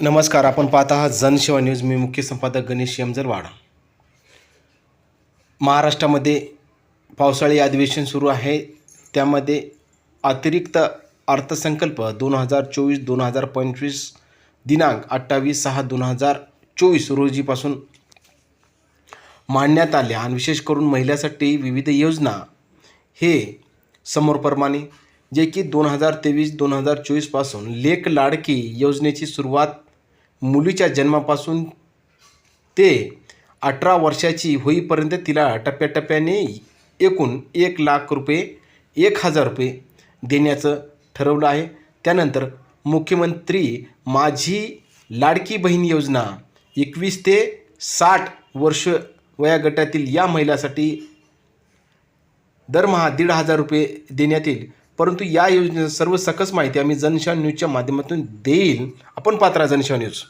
नमस्कार आपण पाहत आहात जनसेवा न्यूज. मी मुख्य संपादक गणेश यमजरवाड महाराष्ट्रामध्ये पावसाळी अधिवेशन सुरू आहे. त्यामध्ये अतिरिक्त अर्थसंकल्प दोन हजार चोवीस दोन हजार पंचवीस दिनांक अठ्ठावीस सहा दोन हजार चोवीस रोजीपासून मांडण्यात आल्या आणि विशेष करून महिलांसाठी विविध योजना हे समोरप्रमाणे जे की दोन हजार तेवीस दोन हजार चोवीसपासून लेख लाडकी योजनेची सुरुवात मुलीच्या जन्मापासून ते अठरा वर्षाची होईपर्यंत तिला टप्प्याटप्प्याने एकूण एक लाख रुपये एक हजार रुपये देण्याचं ठरवलं आहे. त्यानंतर मुख्यमंत्री माझी लाडकी बहीण योजना एकवीस ते साठ वर्ष वयागटातील या महिलासाठी दरमहा दीड हजार रुपये देण्यात येईल. परंतु या योजनेचं सर्व सकस माहिती आम्ही जनशा न्यूजच्या माध्यमातून देईल. आपण पात्रा जनशा न्यूज.